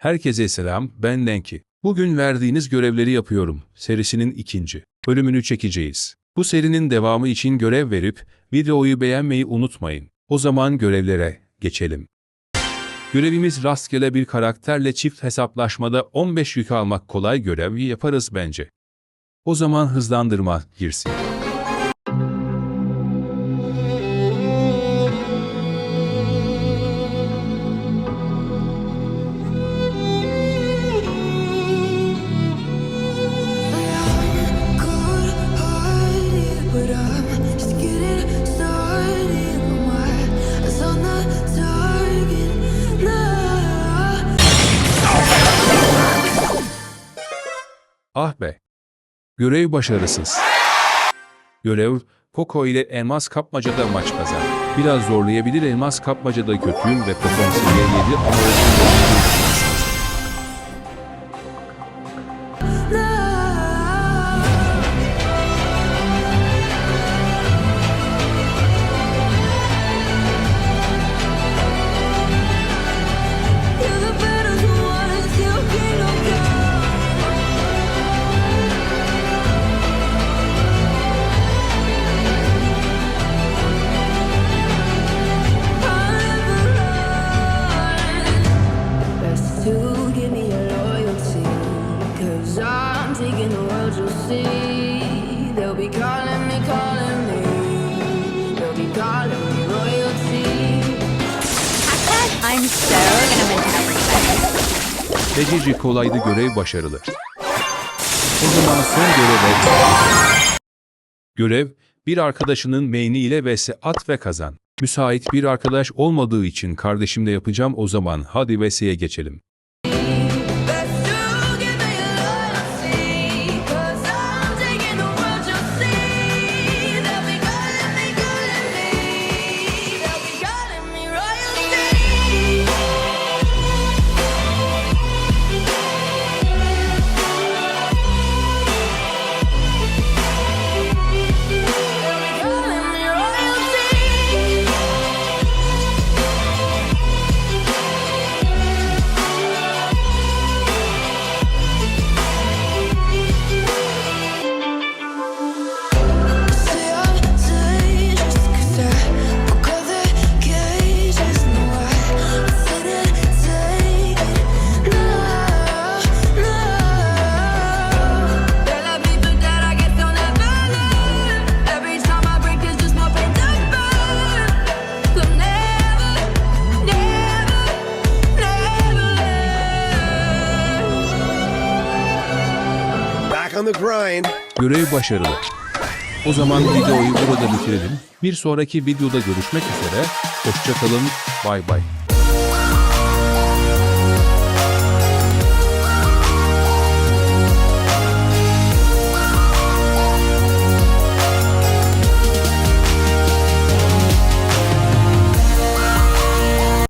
Herkese selam, ben Lenki. Bugün verdiğiniz görevleri yapıyorum. Serisinin ikinci bölümünü çekeceğiz. Bu serinin devamı için görev verip videoyu beğenmeyi unutmayın. O zaman görevlere geçelim. Görevimiz rastgele bir karakterle çift hesaplaşmada 15 yük almak kolay görevi yaparız bence. O zaman hızlandırma girsin. Ah be! Görev başarısız. Görev, Poco ile elmas kapmacada maç kazan. Biraz zorlayabilir elmas kapmacada kötüyüm ve Poco'm seviye 7 ama world, you'll see. They'll be calling me, calling me. They'll be calling me royalty. I'm so gonna miss everything. Ececi kolaydı görev başarılı. O zaman son göreve... Görev, bir arkadaşının main'i ile vs at ve kazan. Müsait bir arkadaş olmadığı için kardeşimle yapacağım o zaman hadi vs'ye geçelim. On the grind. Görev başarılı. O zaman videoyu burada bitirelim. Bir sonraki videoda görüşmek üzere. Hoşçakalın. Bay bay.